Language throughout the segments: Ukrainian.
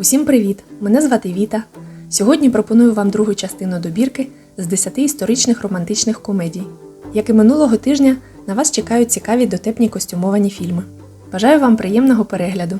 Усім привіт! Мене звати Віта. Сьогодні пропоную вам другу частину добірки з 10 історичних романтичних комедій. Як і минулого тижня, на вас чекають цікаві дотепні костюмовані фільми. Бажаю вам приємного перегляду.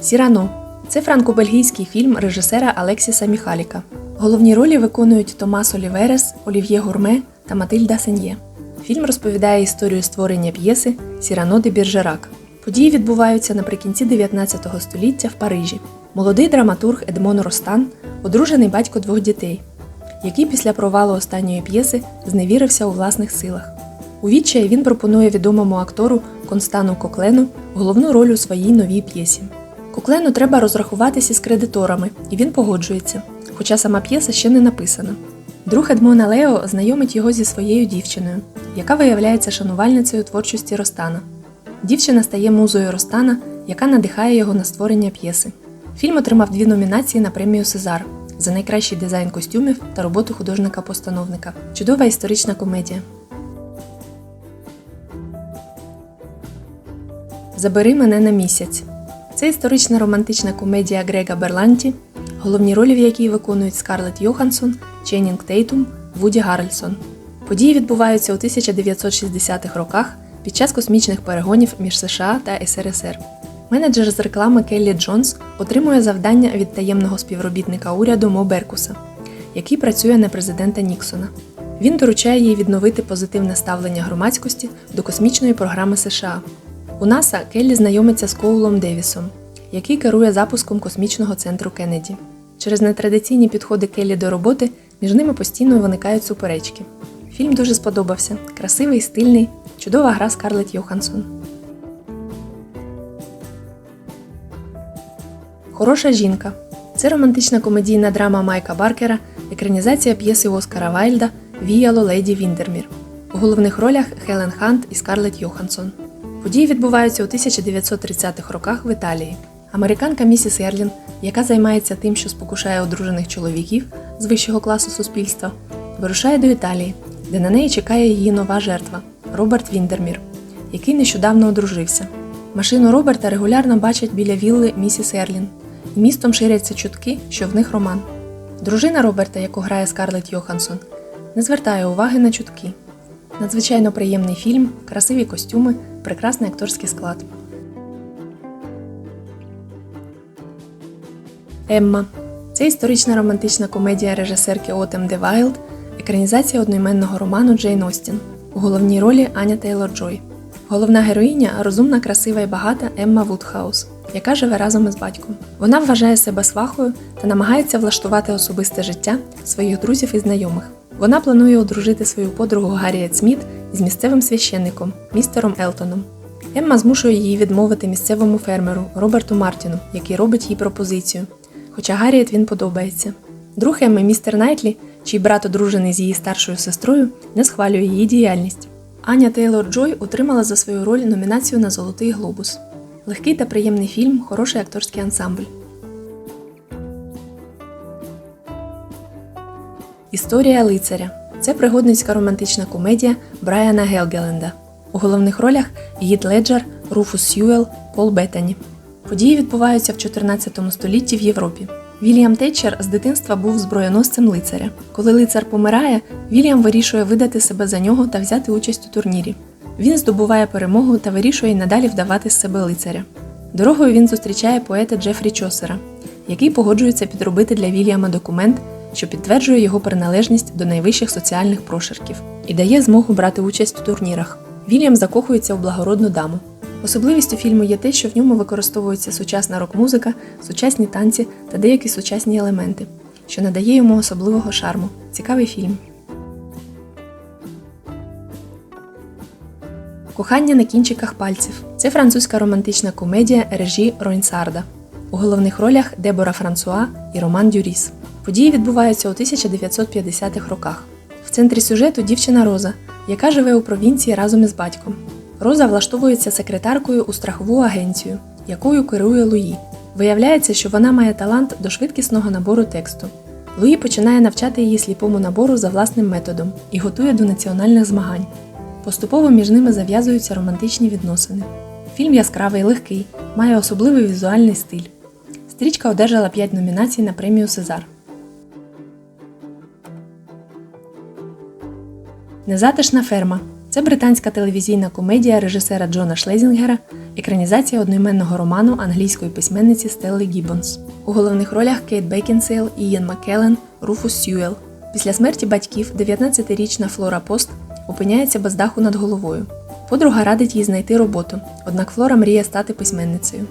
Сірано це франко-бельгійський фільм режисера Алексіса Міхаліка. Головні ролі виконують Томас Оліверес, Олів'є Гурме та Матильда Сен'є. Фільм розповідає історію створення п'єси Сірано де Біржерак. Події відбуваються наприкінці 19 століття в Парижі. Молодий драматург Едмон Ростан, одружений батько двох дітей, який після провалу останньої п'єси зневірився у власних силах. У відчаї він пропонує відомому актору Констану Коклену головну роль у своїй новій п'єсі. Коклену треба розрахуватися з кредиторами, і він погоджується, хоча сама п'єса ще не написана. Друг Едмона Лео знайомить його зі своєю дівчиною, яка виявляється шанувальницею творчості Ростана. Дівчина стає музою Ростана, яка надихає його на створення п'єси. Фільм отримав дві номінації на премію Сезар за найкращий дизайн костюмів та роботу художника-постановника. Чудова історична комедія. Забери мене на місяць. Це історична романтична комедія Грега Берланті, головні ролі в якій виконують Скарлетт Йоханссон, Ченнінг Тейтум, Вуді Гаррельсон. Події відбуваються у 1960-х роках під час космічних перегонів між США та СРСР. Менеджер з реклами Келлі Джонс отримує завдання від таємного співробітника уряду Мо Беркуса, який працює на президента Ніксона. Він доручає їй відновити позитивне ставлення громадськості до космічної програми США. У НАСА Келлі знайомиться з Коулом Девісом, який керує запуском космічного центру Кеннеді. Через нетрадиційні підходи Келлі до роботи між ними постійно виникають суперечки. Фільм дуже сподобався. Красивий, стильний, чудова гра Скарлетт Йоханссон. Хороша жінка. Це романтична комедійна драма Майка Баркера, екранізація п'єси Оскара Вайльда Віяло Леді Віндермір. У головних ролях Хелен Хант і Скарлетт Йоханссон. Події відбуваються у 1930-х роках в Італії. Американка місіс Ерлін, яка займається тим, що спокушає одружених чоловіків з вищого класу суспільства, вирушає до Італії, де на неї чекає її нова жертва Роберт Віндермір, який нещодавно одружився. Машину Роберта регулярно бачать біля вілли місіс Ерлін, і містом ширяться чутки, що в них роман. Дружина Роберта, яку грає Скарлетт Йоханссон, не звертає уваги на чутки. Надзвичайно приємний фільм, красиві костюми, прекрасний акторський склад. Емма це історична романтична комедія режисерки Отем Де Вайлд, екранізація одноіменного роману Джейн Остін. У головній ролі Аня Тейлор Джой. Головна героїня розумна, красива і багата Емма Вудхаус, яка живе разом із батьком. Вона вважає себе свахою та намагається влаштувати особисте життя своїх друзів і знайомих. Вона планує одружити свою подругу Гарріет Сміт з місцевим священником, містером Елтоном. Емма змушує її відмовити місцевому фермеру Роберту Мартіну, який робить їй пропозицію. Хоча Гарріет він подобається. Друг Емми, містер Найтлі, чий брат одружений з її старшою сестрою, не схвалює її діяльність. Аня Тейлор Джой отримала за свою роль номінацію на Золотий глобус. Легкий та приємний фільм, хороший акторський ансамбль. Історія лицаря це пригодницька романтична комедія Брайана Гелгеленда. У головних ролях Гіт Леджер, Руфус Сьюел, Пол Беттані. Події відбуваються в 14 столітті в Європі. Вільям Тетчер з дитинства був зброєносцем лицаря. Коли лицар помирає, Вільям вирішує видати себе за нього та взяти участь у турнірі. Він здобуває перемогу та вирішує й надалі вдавати з себе лицаря. Дорогою він зустрічає поета Джефрі Чосера, який погоджується підробити для Вільяма документ, що підтверджує його приналежність до найвищих соціальних прошарків і дає змогу брати участь у турнірах. Вільям закохується у благородну даму. Особливістю фільму є те, що в ньому використовується сучасна рок-музика, сучасні танці та деякі сучасні елементи, що надає йому особливого шарму. Цікавий фільм. Кохання на кінчиках пальців. Це французька романтична комедія Режі Ройнсарда. У головних ролях Дебора Франсуа і Роман Дюріс. Події відбуваються у 1950-х роках. В центрі сюжету дівчина Роза, яка живе у провінції разом із батьком. Роза влаштовується секретаркою у страхову агенцію, якою керує Луї. Виявляється, що вона має талант до швидкісного набору тексту. Луї починає навчати її сліпому набору за власним методом і готує до національних змагань. Поступово між ними зав'язуються романтичні відносини. Фільм яскравий, легкий, має особливий візуальний стиль. Стрічка одержала 5 номінацій на премію Сезар. Незатишна ферма це британська телевізійна комедія режисера Джона Шлезінгера, екранізація одноіменного роману англійської письменниці Стелли Гіббонс. У головних ролях Кейт Бекінсейл, Ієн Маккеллен, Руфус Сьюел. Після смерті батьків 19-річна Флора Пост опиняється без даху над головою. Подруга радить їй знайти роботу, однак Флора мріє стати письменницею.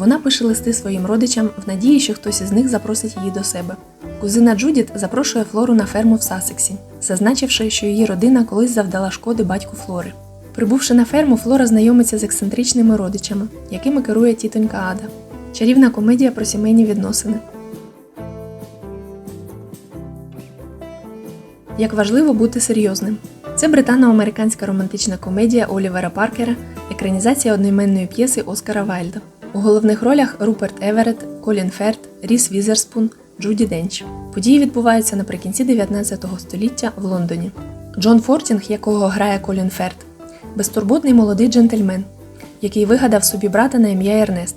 Вона пише листи своїм родичам в надії, що хтось із них запросить її до себе. Кузина Джудіт запрошує Флору на ферму в Сасексі, зазначивши, що її родина колись завдала шкоди батьку Флори. Прибувши на ферму, Флора знайомиться з ексцентричними родичами, якими керує тітонька Ада. Чарівна комедія про сімейні відносини. Як важливо бути серйозним. Це британо-американська романтична комедія Олівера Паркера, екранізація одноіменної п'єси Оскара Вайльда. У головних ролях Руперт Еверетт, Колін Ферт, Ріс Візерспун, Джуді Денч. Події відбуваються наприкінці 19 століття в Лондоні. Джон Фортінг, якого грає Колін Ферт, безтурботний молодий джентльмен, який вигадав собі брата на ім'я Ернест,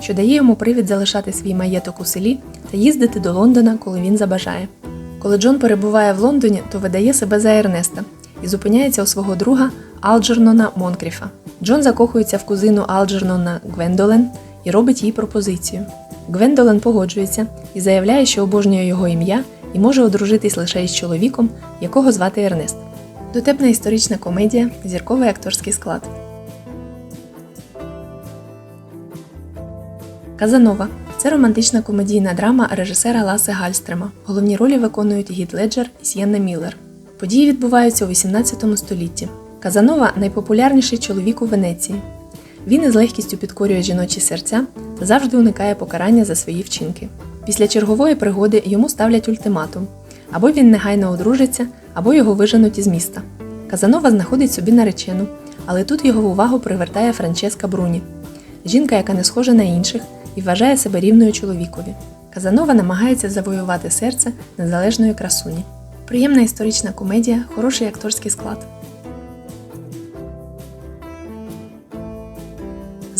що дає йому привід залишати свій маєток у селі та їздити до Лондона, коли він забажає. Коли Джон перебуває в Лондоні, то видає себе за Ернеста і зупиняється у свого друга Алджернона Монкріфа. Джон закохується в кузину Алджернона Гвендолен і робить їй пропозицію. Гвендолен погоджується і заявляє, що обожнює його ім'я і може одружитись лише із чоловіком, якого звати Ернест. Дотепна історична комедія, зірковий акторський склад. Казанова це романтична комедійна драма режисера Ласе Гальстрема. Головні ролі виконують Гід Леджер і Сієнна Міллер. Події відбуваються у 18 столітті. Казанова найпопулярніший чоловік у Венеції. Він із легкістю підкорює жіночі серця та завжди уникає покарання за свої вчинки. Після чергової пригоди йому ставлять ультиматум: або він негайно одружиться, або його виженуть із міста. Казанова знаходить собі наречену, але тут його увагу привертає Франческа Бруні, жінка, яка не схожа на інших і вважає себе рівною чоловікові. Казанова намагається завоювати серце незалежної красуні. Приємна історична комедія, хороший акторський склад.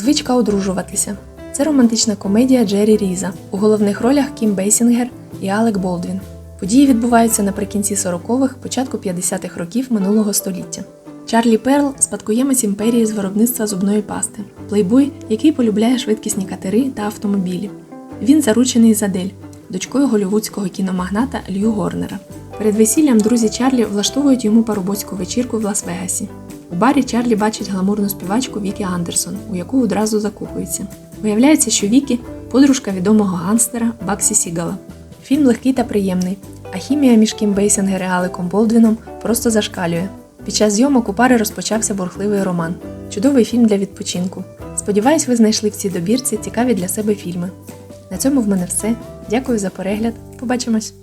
Звичка одружуватися. Це романтична комедія Джері Різа. У головних ролях Кім Бейсінгер і Алек Болдвін. Події відбуваються наприкінці 40-х, початку 50-х років минулого століття. Чарлі Перл спадкоємець імперії з виробництва зубної пасти, плейбой, який полюбляє швидкісні катери та автомобілі. Він заручений з Адель, дочкою голівудського кіномагната Лью Горнера. Перед весіллям друзі Чарлі влаштовують йому парубоцьку вечірку в Лас-Вегасі. У барі Чарлі бачить гламурну співачку Вікі Андерсон, у яку одразу закохується. Виявляється, що Вікі подружка відомого ганстера Баксі Сігала. Фільм легкий та приємний, а хімія між Кім Бейсінгер і Алеком Болдвіном просто зашкалює. Під час зйомок у пари розпочався бурхливий роман. Чудовий фільм для відпочинку. Сподіваюсь, ви знайшли в цій добірці цікаві для себе фільми. На цьому в мене все. Дякую за перегляд. Побачимось!